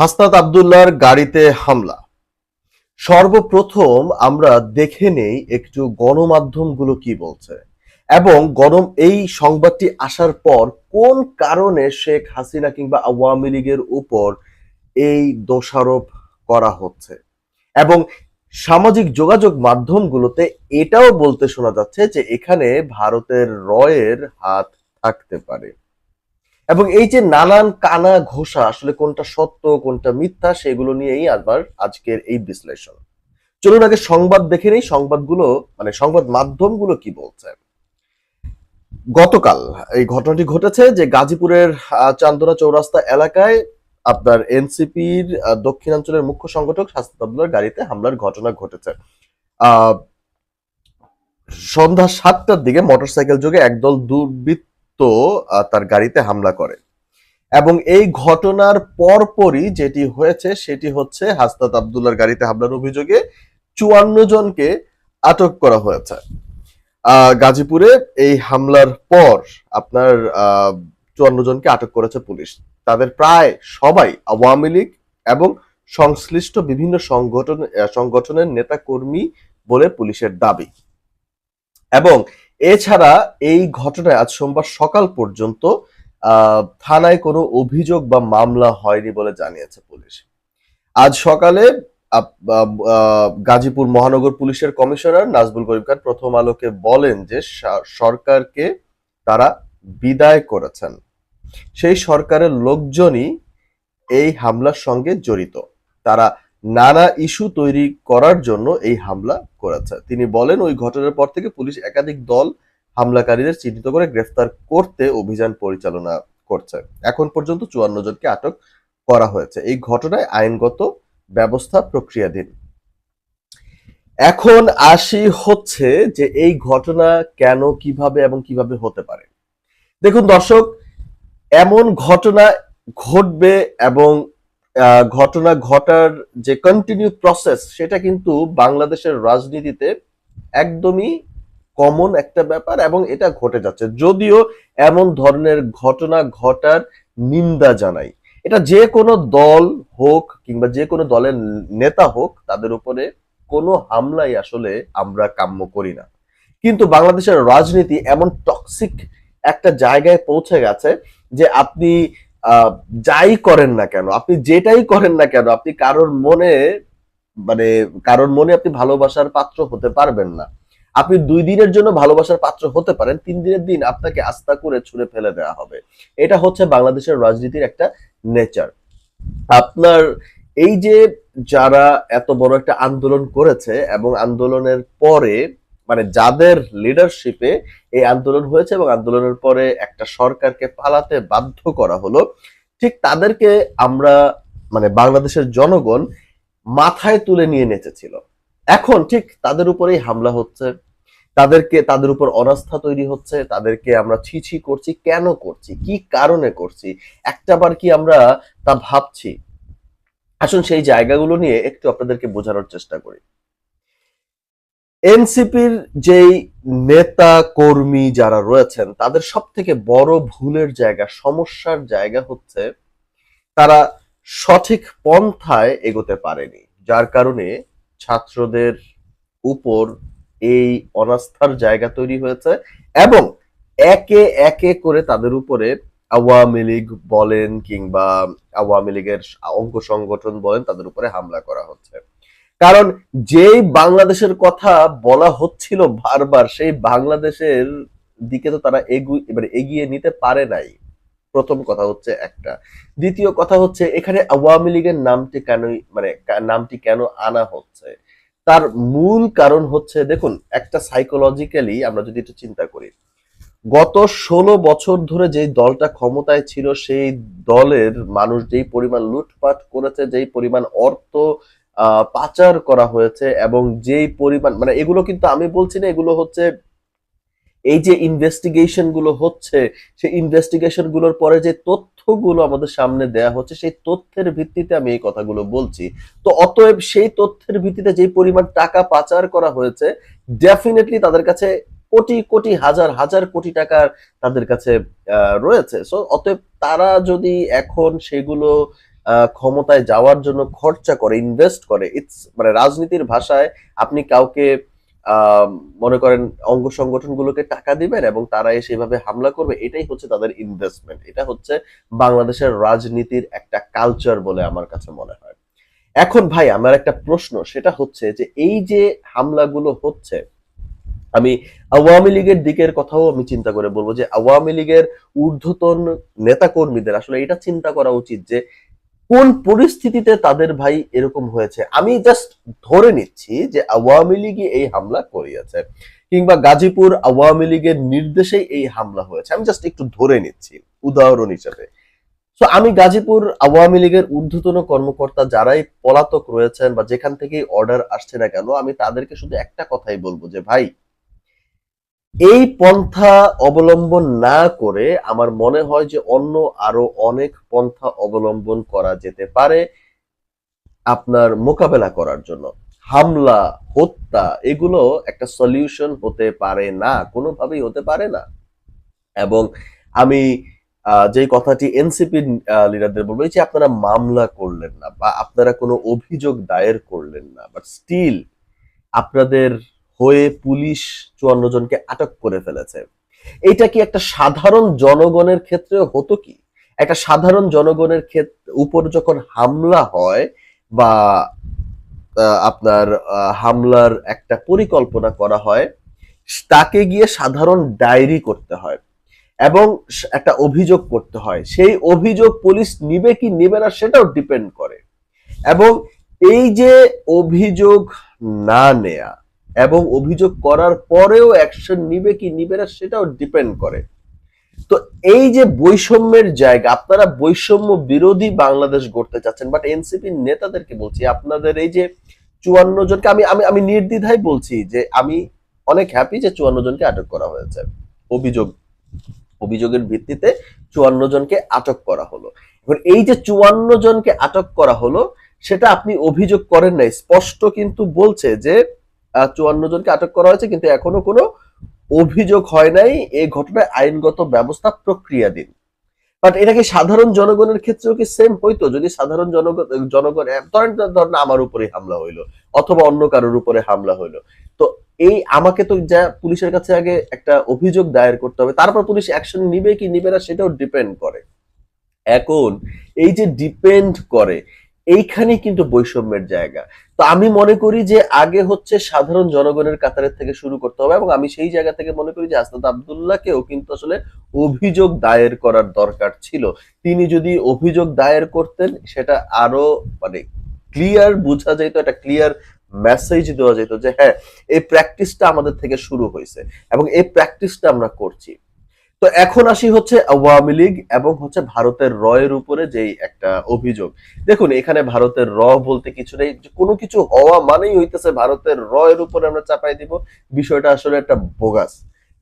হাসনাত আবদুল্লাহর গাড়িতে হামলা। সর্বপ্রথম আমরা দেখে নেই একটু গণমাধ্যমগুলো কি বলছে এবং গরম এই সংবাদটি আসার পর কোন কারণে শেখ হাসিনা কিংবা আওয়ামী লীগের উপর এই দোষারোপ করা হচ্ছে? এবং সামাজিক যোগাযোগ মাধ্যমগুলোতে এটাও বলতে শোনা যাচ্ছে যে এখানে ভারতের রয়ের হাত থাকতে পারে। এবং এই যে নানান কানা ঘোষা, আসলে কোনটা সত্য, কোনটা মিথ্যা, সেগুলো নিয়েই আবার আজকের এই বিশ্লেষণ। চলুন আগে সংবাদ দেখে নেই, সংবাদগুলো মানে সংবাদ মাধ্যমগুলো কি বলছে। গতকাল এই ঘটনাটি ঘটেছে যে গাজীপুরের চান্দনা চৌরাস্তা এলাকায় আপনার এনসিপির দক্ষিণাঞ্চলের মুখ্য সংগঠক শাস্তি আবদুল্লার গাড়িতে হামলার ঘটনা ঘটেছে। সন্ধ্যা সাতটার দিকে মোটরসাইকেল যোগে একদল দুর্বৃত্ত আহ, তার গাড়িতে হামলা করে। এবং এই ঘটনার পরপরই যেটি হয়েছে সেটি হচ্ছে হাসনাত আবদুল্লার গাড়িতে হামলার অভিযোগে চুয়ান্ন জনকে আটক করা হয়েছে। গাজীপুরে এই হামলার পর আপনার চুয়ান্ন জনকে আটক করেছে পুলিশ। তাদের প্রায় সবাই আওয়ামী লীগ এবং সংশ্লিষ্ট বিভিন্ন সংগঠন সংগঠনের নেতা কর্মী বলে পুলিশের দাবি। এবং এছাড়া এই ঘটনায় আজ সোমবার সকাল পর্যন্ত থানায় কোনো অভিযোগ বা মামলা হয়নি বলে জানিয়েছে পুলিশ। আজ সকালে গাজীপুর মহানগর পুলিশের কমিশনার নাজবুল করিম খান প্রথম আলোকে বলেন যে সরকারকে তারা বিদায় করেছেন। সেই সরকারের লোকজনই এই হামলার সঙ্গে জড়িত। তারা নানা ইস্যু তৈরি করার জন্য এই হামলা করেছে। তিনি বলেন, ওই ঘটনার পর থেকে পুলিশ একাধিক দল হামলাকারীদের চিহ্নিত করে গ্রেফতার করতে অভিযান পরিচালনা করছে। এখন পর্যন্ত চুয়ান্ন জনকে আটক করা হয়েছে। এই ঘটনায় আইনগত ব্যবস্থা প্রক্রিয়াধীন। এখন আসি হচ্ছে যে এই ঘটনা কেন, কীভাবে এবং কীভাবে হতে পারে। দেখুন দর্শক, এমন ঘটনা ঘটবে এবং ঘটনা ঘটার যে কন্টিনিউ প্রসেস সেটা কিন্তু বাংলাদেশের রাজনীতিতে একদমই কমন একটা ব্যাপার এবং এটা ঘটে যাচ্ছে। যদিও এমন ধরনের ঘটনা ঘটার নিন্দা জানাই। এটা যে কোনো দল হোক কিংবা যে কোনো দলের নেতা হোক, তাদের উপরে কোনো হামলাই আসলে আমরা কাম্য করি না। কিন্তু বাংলাদেশের রাজনীতি এমন টক্সিক একটা জায়গায় পৌঁছে গেছে যে আপনি যাই করেন না কেন, আপনি যেটাই করেন না কেন, আপনি কারোর মনে মানে কারোর মনে আপনি ভালোবাসার পাত্র হতে পারবেন না। আপনি দুই দিনের জন্য ভালোবাসার পাত্র হতে পারেন, তিন দিনের দিন আপনাকে আস্থা করে ছুঁড়ে ফেলে দেওয়া হবে। এটা হচ্ছে বাংলাদেশের রাজনীতির একটা নেচার আপনার এই যে যারা এত বড় একটা আন্দোলন করেছে এবং আন্দোলনের পরে মানে যাদের লিডারশিপে এই আন্দোলন হয়েছে এবং আন্দোলনের পরে একটা সরকারকে পালাতে বাধ্য করা হলো, ঠিক তাদেরকে আমরা মানে বাংলাদেশের জনগণ মাথায় তুলে নিয়ে নেচেছিল। এখন ঠিক তাদের উপরেই হামলা হচ্ছে, তাদেরকে, তাদের উপর অনাস্থা তৈরি হচ্ছে, তাদেরকে আমরা ছিছি করছি, কেন করছি, কি কারণে করছি একটাবার কি আমরা তা ভাবছি? আসুন সেই জায়গাগুলো নিয়ে একটু আপনাদেরকে বোঝানোর চেষ্টা করি। এনসিপির যেই নেতা কর্মী যারা রয়েছেন, তাদের সব থেকে বড় ভুলের জায়গা, সমস্যার জায়গা হচ্ছে তারা সঠিক পন্থায় এগোতে পারেনি। যার কারণে ছাত্রদের উপর এই অনাস্থার জায়গা তৈরি হয়েছে এবং একে একে করে তাদের উপরে আওয়ামী লীগ বলেন কিংবা আওয়ামী লীগের অঙ্গ সংগঠন বলেন, তাদের উপরে হামলা করা হচ্ছে। কারণ যেই বাংলাদেশের কথা বলা হচ্ছিল বারবার, সেই বাংলাদেশের দিকে তো তারা এগু এগিয়ে নিতে পারে নাই। প্রথম কথা হচ্ছে একটা। দ্বিতীয় কথা হচ্ছে, এখানে আওয়ামী লীগের নামটি কেন মানে নামটি কেন আনা হচ্ছে? তার মূল কারণ হচ্ছে, দেখুন, একটা সাইকোলজিক্যালি আমরা যদি একটু চিন্তা করি, গত ষোলো বছর ধরে যেই দলটা ক্ষমতায় ছিল, সেই দলের মানুষ যেই পরিমাণ লুটপাট করেছে, যেই পরিমাণ অর্থ পাচার করা হয়েছে এবং যেই পরিমাণ মানে এগুলো কিন্তু আমি বলছি না, এগুলো হচ্ছে এই যে ইনভেস্টিগেশনগুলো হচ্ছে, সেই ইনভেস্টিগেশনগুলোর পরে যে তথ্যগুলো আমাদের সামনে দেয়া হচ্ছে, সেই তথ্যের ভিত্তিতে আমি এই কথাগুলো বলছি। তো অতএব সেই তথ্যের ভিত্তিতে যে পরিমাণ টাকা পাচার করা হয়েছে ডেফিনেটলি তাদের কাছে কোটি কোটি, হাজার হাজার কোটি টাকার তাদের কাছে রয়েছে। সো অতএব তারা যদি এখন সেগুলো ক্ষমতায় যাওয়ার জন্য খরচা করে ইনভেস্ট করে। ইটস মানে রাজনীতির ভাষায় আপনি কাউকে মনে করেন অঙ্গ সংগঠনগুলোকে টাকা দিবেন এবং তারা এসে হামলা করবে, এটাই হচ্ছে তাদের ইনভেস্টমেন্ট এটা হচ্ছে বাংলাদেশের রাজনীতির একটা কালচার বলে আমার কাছে মনে হয়। এখন ভাই, আমার একটা প্রশ্ন, সেটা হচ্ছে যে এই যে হামলাগুলো হচ্ছে, আমি আওয়ামী লীগের দিকের কথাও আমি চিন্তা করে বলব যে আওয়ামী লীগের ঊর্ধ্বতন নেতাকর্মীদের, আসলে এটা চিন্তা করা উচিত যে কোন পরিস্থিতিতে তাদের ভাই এরকম হয়েছে? আমি জাস্ট ধরে নিচ্ছি যে আওয়ামী লীগই এই হামলা করিয়েছে, কিংবা গাজীপুর আওয়ামী লীগের নির্দেশেই এই হামলা হয়েছে। আমি জাস্ট একটু ধরে নিচ্ছি, উদাহরণ হিসেবে। তো আমি গাজীপুর আওয়ামী লীগের ঊর্ধ্বতন কর্মকর্তা যারাই পলাতক রয়েছেন বা যেখান থেকেই অর্ডার আসছে না কেন, আমি তাদেরকে শুধু একটা কথাই বলব যে, ভাই এই পন্থা অবলম্বন না করে আমার মনে হয় যে অন্য আরও অনেক পন্থা অবলম্বন করা যেতে পারে আপনার মোকাবেলা করার জন্য। হামলা, হত্যা, এগুলো একটা সলিউশন হতে পারে না, কোনোভাবেই হতে পারে না। এবং আমি যেই কথাটি এনসিপি লিডারদের বলব যে আপনারা মামলা করলেন না বা আপনারা কোনো অভিযোগ দায়ের করলেন না বাট স্টিল আপনাদের হয়ে পুলিশ চুয়ান্ন জনকে আটক করে ফেলেছে। এটা কি একটা সাধারণ জনগণের ক্ষেত্রে হতো কি? একটা সাধারণ জনগণের ক্ষেত্রে উপর যখন হামলা হয় বা আপনার হামলার একটা পরিকল্পনা করা হয়, তাকে গিয়ে সাধারণ ডায়েরি করতে হয় এবং একটা অভিযোগ করতে হয়। সেই অভিযোগ পুলিশ নিবে কি নিবে না সেটাও ডিপেন্ড করে। এবং এই যে অভিযোগ না নেয়া এবং অভিযোগ করার পরেও অ্যাকশন নিবে কি নিবে না সেটাও ডিপেন্ড করে। তো এই যে বৈষম্যের জায়গা, আপনারা বৈষম্য বিরোধী বাংলাদেশ গড়তে চাচ্ছেন বাট এনসিপি নেতাদেরকে বলছি, আপনাদের এই যে চুয়ান্ন জনকে আমি আমি আমি নির্দ্বিধায় বলছি যে আমি অনেক হ্যাপি যে চুয়ান্ন জনকে আটক করা হয়েছে। অভিযোগ, অভিযোগের ভিত্তিতে চুয়ান্ন জনকে আটক করা হলো। এখন এই যে চুয়ান্ন জনকে আটক করা হলো, সেটা আপনি অভিযোগ করেন নাই, স্পষ্ট কিন্তু বলছে যে চুয়ান্ন জনকে আটক করা হয়েছে, কিন্তু এখনও কোনো অভিযোগ হয় নাই এই ঘটনায় আইনগত ব্যবস্থা প্রক্রিয়াধীন বাট এটা কি সাধারণ জনগণের ক্ষেত্রেও কি সেম হইতো? যদি সাধারণ জনগণ জনগণ ধরেন ধরেন আমার উপরে হামলা হইল, অথবা অন্য কারোর উপরে হামলা হইল। তো এই আমাকে তো যা পুলিশের কাছে আগে একটা অভিযোগ দায়ের করতে হবে, তারপর পুলিশ অ্যাকশন নিবে কি নিবে না সেটাও ডিপেন্ড করে। এখন এই যে ডিপেন্ড করে এইখানেই কিন্তু বৈষম্যের জায়গা। তো আমি মনে করি যে আগে হচ্ছে সাধারণ জনগণের কাতারের থেকে শুরু করতে হবে এবং আমি সেই জায়গা থেকে মনে করি যে আস্তাদ আবদুল্লাহকেও কিন্তু আসলে অভিযোগ দায়ের করার দরকার ছিল। তিনি যদি অভিযোগ দায়ের করতেন, সেটা আরও মানে ক্লিয়ার বোঝা যেত একটা ক্লিয়ার মেসেজ দেওয়া যেত যে হ্যাঁ এই প্র্যাকটিসটা আমাদের থেকে শুরু হয়েছে এবং এই প্র্যাকটিসটা আমরা করছি। তো এখন আসি হচ্ছে আওয়ামী লীগ এবং হচ্ছে ভারতের রয়ের উপরে যেই একটা অভিযোগ। দেখুন, এখানে ভারতের র বলতে কিছু নেই কোনো কিছু হওয়া মানেই হইতেছে ভারতের র এর উপরে আমরা চাপাই দিব। বিষয়টা আসলে একটা বোগাস,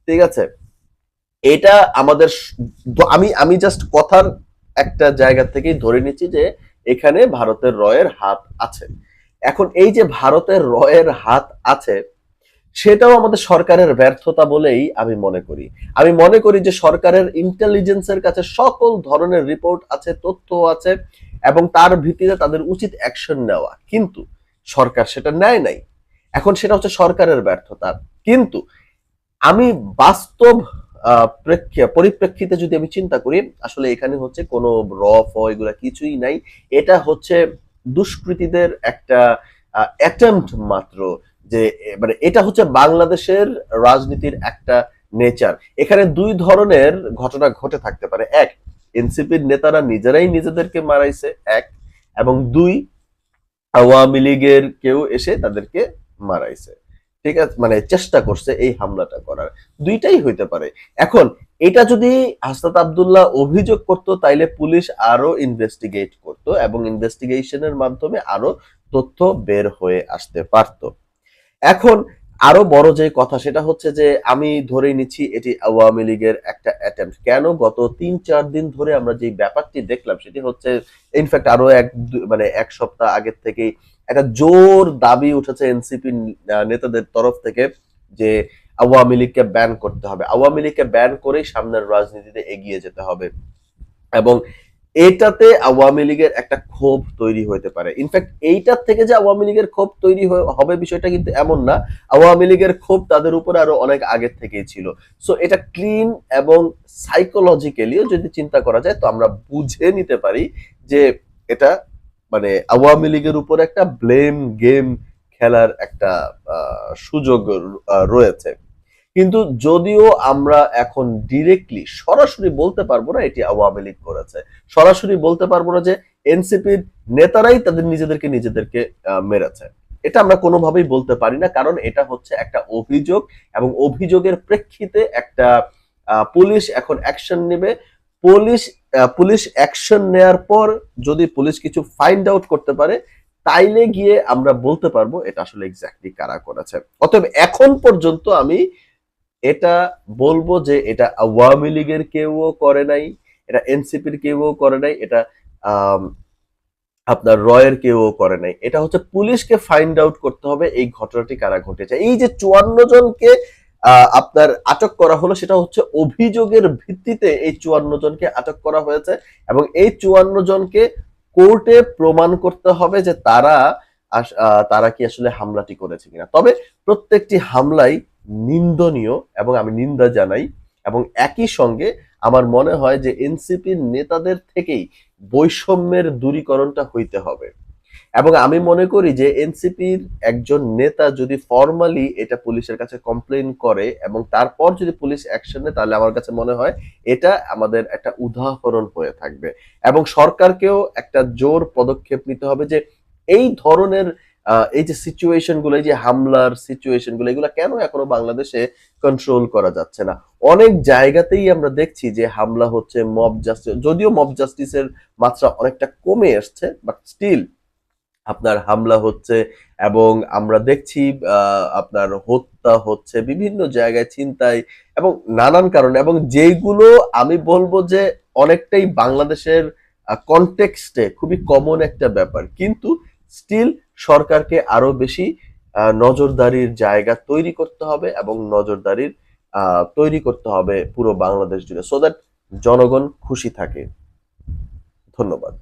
ঠিক আছে? এটা আমাদের আমি আমি জাস্ট কথার একটা জায়গা থেকেই ধরে নিচ্ছি যে এখানে ভারতের রয়ের হাত আছে। এখন এই যে ভারতের রয়ের হাত আছে সেটাও আমাদের সরকারের ব্যর্থতা বলেই আমি মনে করি। আমি মনে করি যে সরকারের ইন্টেলিজেন্সের কাছে সকল ধরনের রিপোর্ট আছে, তথ্য আছে, এবং তার ভিত্তিতে তাদের উচিত অ্যাকশন নেওয়া। কিন্তু সরকার সেটা নেয় নাই। এখন সেটা হচ্ছে সরকারের ব্যর্থতা। কিন্তু আমি বাস্তব পরিপ্রেক্ষিতে যদি আমি চিন্তা করি, আসলে এখানে হচ্ছে কোনো র, ফ এগুলা কিছুই নাই। এটা হচ্ছে দুষ্কৃতীদের একটা অ্যাটেম্পট মাত্র। যে মানে এটা হচ্ছে বাংলাদেশের রাজনীতির একটা নেচার। এখানে দুই ধরনের ঘটনা ঘটে থাকতে পারে। এক, এনসিপির নেতারা নিজেরাই নিজেদেরকে মারাইছে, এক, এবং দুই, আওয়ামী লীগের কেউ এসে তাদেরকে মারাইছে। ঠিক আছে মানে চেষ্টা করছে এই হামলাটা করার। দুইটাই হইতে পারে। এখন, এটা যদি হাসনাত আবদুল্লাহ অভিযোগ করতো, তাইলে পুলিশ আরও ইনভেস্টিগেট করত এবং ইনভেস্টিগেশনের মাধ্যমে আরও তথ্য বের হয়ে আসতে পারত। এখন আরও বড় যে কথা সেটা হচ্ছে যে আমি ধরেই নিচ্ছি এটি আওয়ামী লীগের একটা অ্যাটেম্প কেন গত তিন চার দিন ধরে আমরা যে ব্যাপারটি দেখলাম সেটি হচ্ছে ইনফ্যাক্ট আরও এক মানে এক সপ্তাহ আগের থেকেই একটা জোর দাবি উঠেছে এনসিপি নেতাদের তরফ থেকে যে আওয়ামী লীগকে ব্যান করতে হবে। আওয়ামী লীগকে ব্যান করেই সামনের রাজনীতিতে এগিয়ে যেতে হবে। এবং এটাতে আওয়ামী লীগের একটা ক্ষোভ তৈরি হতে পারে। ইনফ্যাক্ট এইটার থেকে যে আওয়ামী লীগের ক্ষোভ তৈরি হবে বিষয়টা কিন্তু এমন না। আওয়ামী লীগের ক্ষোভ তাদের উপরে আরও অনেক আগের থেকেই ছিল। সো এটা ক্লিন এবং সাইকোলজিক্যালিও যদি চিন্তা করা যায়, তো আমরা বুঝে নিতে পারি যে এটা মানে আওয়ামী লীগের উপর একটা ব্লেম গেম খেলার একটা সুযোগ রয়েছে। কিন্তু যদিও আমরা এখন ডিরেক্টলি সরাসরি বলতে পারব না এটি আওয়ামী লীগ করেছে। সরাসরি বলতে পারব না যে এনসিপির নেতারাই তাদের নিজেদেরকে নিজেদেরকে মেরেছে। এটা আমরা কোনোভাবেই বলতে পারি না, কারণ এটা হচ্ছে একটা অভিযোগ এবং অভিযোগের প্রেক্ষিতে একটা পুলিশ এখন অ্যাকশন নেবে। পুলিশ পুলিশ অ্যাকশন নেয়ার পর যদি পুলিশ কিছু ফাইন্ড আউট করতে পারে, তাইলে গিয়ে আমরা বলতে পারব এটা আসলে এক্স্যাক্টলি কারা করেছে। অতএব এখন পর্যন্ত আমি এটা বলব যে এটা আওয়ামী লীগের কেউও করে নাই, এটা এনসিপির কেউও করে নাই, এটা আপনার রয়ের কেউও করে নাই। এটা হচ্ছে পুলিশকে ফাইন্ড আউট করতে হবে এই ঘটনাটি কারা ঘটেছে। এই যে চুয়ান্ন জনকে আপনার আটক করা হলো, সেটা হচ্ছে অভিযোগের ভিত্তিতে এই চুয়ান্ন জনকে আটক করা হয়েছে এবং এই চুয়ান্ন জনকে কোর্টে প্রমাণ করতে হবে যে তারা তারা কি আসলে হামলাটি করেছে কিনা। তবে প্রত্যেকটি হামলাই নিন্দনীয় এবং আমি নিন্দা জানাই এবং একই সঙ্গে আমার মনে হয় যে এনসিপির নেতাদের থেকেই বৈষম্যের দূরীকরণটা হইতে হবে। এবং আমি মনে করি যে এনসিপির একজন নেতা যদি ফর্মালি এটা পুলিশের কাছে কমপ্লেন করে এবং তারপর যদি পুলিশ অ্যাকশন নেয়, তাহলে আমার কাছে মনে হয় এটা আমাদের একটা উদাহরণ হয়ে থাকবে। এবং সরকারকেও একটা জোর পদক্ষেপ নিতে হবে যে এই ধরনের এই যে সিচুয়েশনগুলো, এই যে হামলার সিচুয়েশনগুলো, এগুলো কেন এখনও বাংলাদেশে কন্ট্রোল করা যাচ্ছে না? অনেক জায়গাতেই আমরা দেখছি যে হামলা হচ্ছে মব জাস্টিস যদিও মব জাস্টিসের মাত্রা অনেকটা কমে আসছে বাট স্টিল আপনার হামলা হচ্ছে এবং আমরা দেখছি আপনার হত্যা হচ্ছে বিভিন্ন জায়গায় ছিনতাই এবং নানান কারণে এবং যেগুলো আমি বলব যে অনেকটাই বাংলাদেশের কনটেক্সটে খুবই কমন একটা ব্যাপার। কিন্তু স্টিল সরকারকে আরও বেশি নজরদারির জায়গা তৈরি করতে হবে এবং নজরদারির তৈরি করতে হবে পুরো বাংলাদেশ জুড়ে। সো দ্যাট জনগণ খুশি থাকে। ধন্যবাদ।